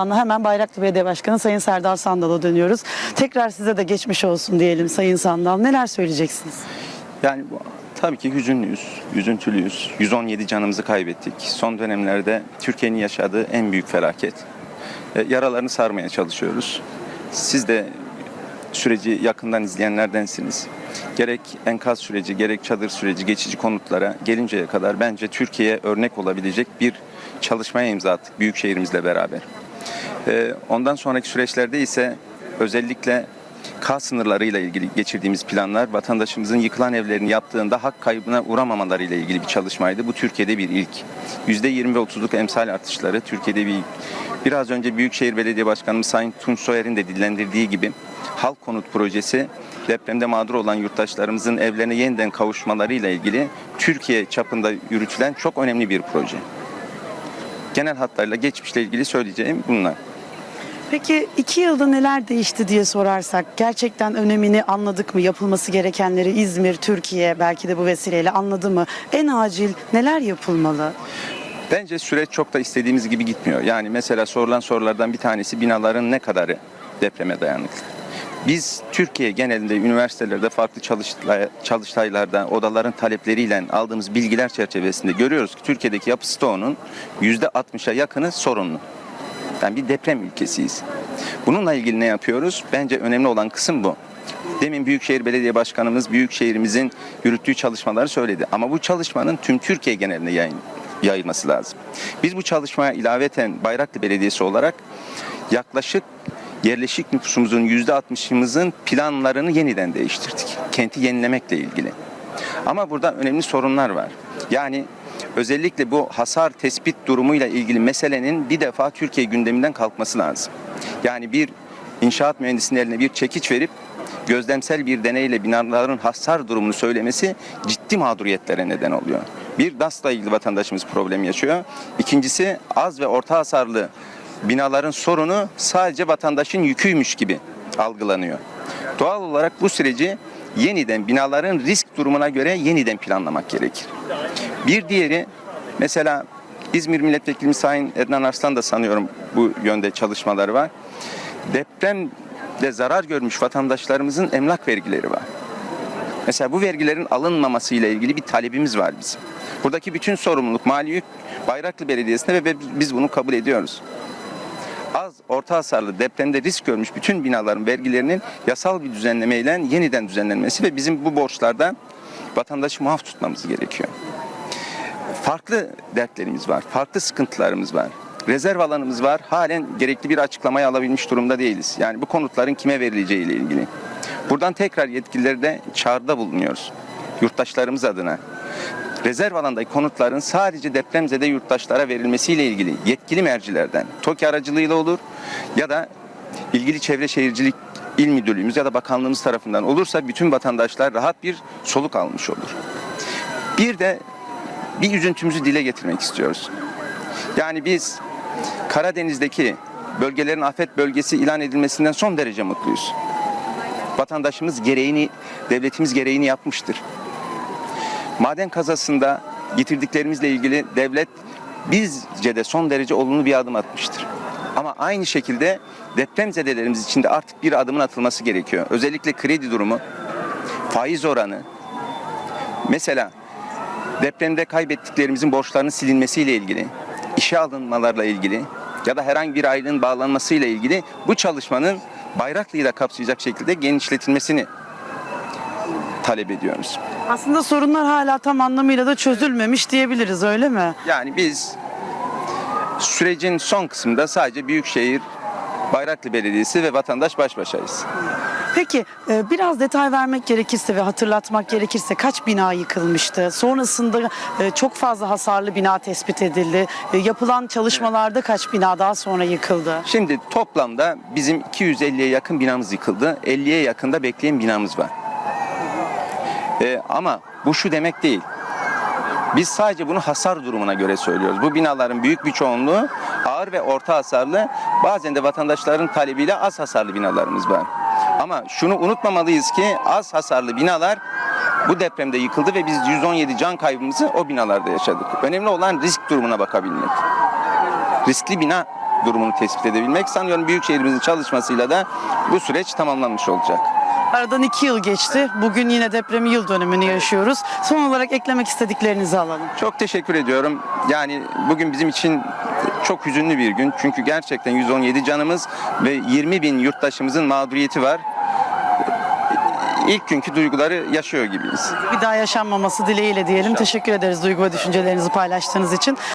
Hemen Bayraklı Belediye Başkanı Sayın Serdar Sandal'a dönüyoruz. Tekrar size de geçmiş olsun diyelim Sayın Sandal. Neler söyleyeceksiniz? Yani tabii ki hüzünlüyüz, üzüntülüyüz. 117 canımızı kaybettik. Son dönemlerde Türkiye'nin yaşadığı en büyük felaket. E, yaralarını sarmaya çalışıyoruz. Siz de süreci yakından izleyenlerdensiniz. Gerek enkaz süreci, gerek çadır süreci, geçici konutlara gelinceye kadar bence Türkiye'ye örnek olabilecek bir çalışmaya imza attık büyükşehirimizle beraber. Ee, Ondan sonraki süreçlerde ise özellikle K sınırlarıyla ilgili geçirdiğimiz planlar vatandaşımızın yıkılan evlerini yaptığında hak kaybına uğramamaları ile ilgili bir çalışmaydı. Bu Türkiye'de bir ilk. %20 ve 30'luk emsal artışları Türkiye'de bir ilk. Biraz önce Büyükşehir Belediye Başkanımız Sayın Tunç Soyer'in de dillendirdiği gibi halk konut projesi depremde mağdur olan yurttaşlarımızın evlerine yeniden kavuşmalarıyla ilgili Türkiye çapında yürütülen çok önemli bir proje. Genel hatlarıyla geçmişle ilgili söyleyeceğim bunlar. Peki iki yılda neler değişti diye sorarsak gerçekten önemini anladık mı? Yapılması gerekenleri İzmir, Türkiye belki de bu vesileyle anladı mı? En acil neler yapılmalı? Bence süreç çok da istediğimiz gibi gitmiyor. Yani mesela sorulan sorulardan bir tanesi binaların ne kadarı depreme dayanıklı? Biz Türkiye genelinde üniversitelerde farklı çalıştay, çalıştaylarda odaların talepleriyle aldığımız bilgiler çerçevesinde görüyoruz ki Türkiye'deki yapı stoğunun %60'a yakını sorunlu. Yani bir deprem ülkesiyiz. Bununla ilgili ne yapıyoruz? Bence önemli olan kısım bu. Demin Büyükşehir Belediye Başkanımız Büyükşehirimizin yürüttüğü çalışmaları söyledi. Ama bu çalışmanın tüm Türkiye geneline yayın, yayılması lazım. Biz bu çalışmaya ilaveten Bayraklı Belediyesi olarak yaklaşık yerleşik nüfusumuzun %60'ımızın planlarını yeniden değiştirdik. Kenti yenilemekle ilgili. Ama burada önemli sorunlar var. Yani özellikle bu hasar tespit durumuyla ilgili meselenin bir defa Türkiye gündeminden kalkması lazım. Yani bir inşaat mühendisinin eline bir çekiç verip gözlemsel bir deneyle binaların hasar durumunu söylemesi ciddi mağduriyetlere neden oluyor. Bir DAS'la ilgili vatandaşımız problem yaşıyor. İkincisi az ve orta hasarlı binaların sorunu sadece vatandaşın yüküymüş gibi algılanıyor. Doğal olarak bu süreci yeniden binaların risk durumuna göre yeniden planlamak gerekir. Bir diğeri mesela İzmir Milletvekilimiz Sayın Ednan Arslan da sanıyorum bu yönde çalışmaları var. Depremde zarar görmüş vatandaşlarımızın emlak vergileri var. Mesela bu vergilerin alınmaması ile ilgili bir talebimiz var bizim. Buradaki bütün sorumluluk mali yük Bayraklı Belediyesi'nde ve biz bunu kabul ediyoruz. Az orta hasarlı depremde risk görmüş bütün binaların vergilerinin yasal bir düzenlemeyle yeniden düzenlenmesi ve bizim bu borçlardan vatandaşı muaf tutmamız gerekiyor. Farklı dertlerimiz var, farklı sıkıntılarımız var. Rezerv alanımız var. Halen gerekli bir açıklamayı alabilmiş durumda değiliz. Yani bu konutların kime verileceği ile ilgili. Buradan tekrar yetkililere de çağrıda bulunuyoruz. Yurttaşlarımız adına. Rezerv alandaki konutların sadece depremzede yurttaşlara verilmesiyle ilgili yetkili mercilerden, TOKİ aracılığıyla olur ya da ilgili çevre şehircilik il müdürlüğümüz ya da bakanlığımız tarafından olursa bütün vatandaşlar rahat bir soluk almış olur. Bir de bir üzüntümüzü dile getirmek istiyoruz. Yani biz Karadeniz'deki bölgelerin afet bölgesi ilan edilmesinden son derece mutluyuz. Vatandaşımız gereğini, devletimiz gereğini yapmıştır. Maden kazasında yitirdiklerimizle ilgili devlet bizce de son derece olumlu bir adım atmıştır. Ama aynı şekilde depremzedelerimiz için de artık bir adımın atılması gerekiyor. Özellikle kredi durumu, faiz oranı. Mesela depremde kaybettiklerimizin borçlarının silinmesiyle ilgili, işe alınmalarla ilgili ya da herhangi bir aylığın bağlanmasıyla ilgili bu çalışmanın Bayraklı'yı da kapsayacak şekilde genişletilmesini talep ediyoruz. Aslında sorunlar hala tam anlamıyla da çözülmemiş diyebiliriz öyle mi? Yani biz sürecin son kısmında sadece Büyükşehir, Bayraklı Belediyesi ve vatandaş baş başayız. Peki e, biraz detay vermek gerekirse ve hatırlatmak gerekirse kaç bina yıkılmıştı? Sonrasında e, çok fazla hasarlı bina tespit edildi. E, Yapılan çalışmalarda kaç bina daha sonra yıkıldı? Şimdi toplamda bizim 250'ye yakın binamız yıkıldı. 50'ye yakında bekleyen binamız var. Ee, ama bu şu demek değil. Biz sadece bunu hasar durumuna göre söylüyoruz. Bu binaların büyük bir çoğunluğu ağır ve orta hasarlı, bazen de vatandaşların talebiyle az hasarlı binalarımız var. Ama şunu unutmamalıyız ki az hasarlı binalar bu depremde yıkıldı ve biz 117 can kaybımızı o binalarda yaşadık. Önemli olan risk durumuna bakabilmek. Riskli bina durumunu tespit edebilmek. Sanıyorum Büyükşehirimizin çalışmasıyla da bu süreç tamamlanmış olacak. Aradan iki yıl geçti. Bugün yine depremin yıl dönümünü yaşıyoruz. Son olarak eklemek istediklerinizi alalım. Çok teşekkür ediyorum. Yani bugün bizim için çok hüzünlü bir gün. Çünkü gerçekten 117 canımız ve 20 bin yurttaşımızın mağduriyeti var. İlk günkü duyguları yaşıyor gibiyiz. Bir daha yaşanmaması dileğiyle diyelim. Teşekkür ederiz duygu ve düşüncelerinizi paylaştığınız için.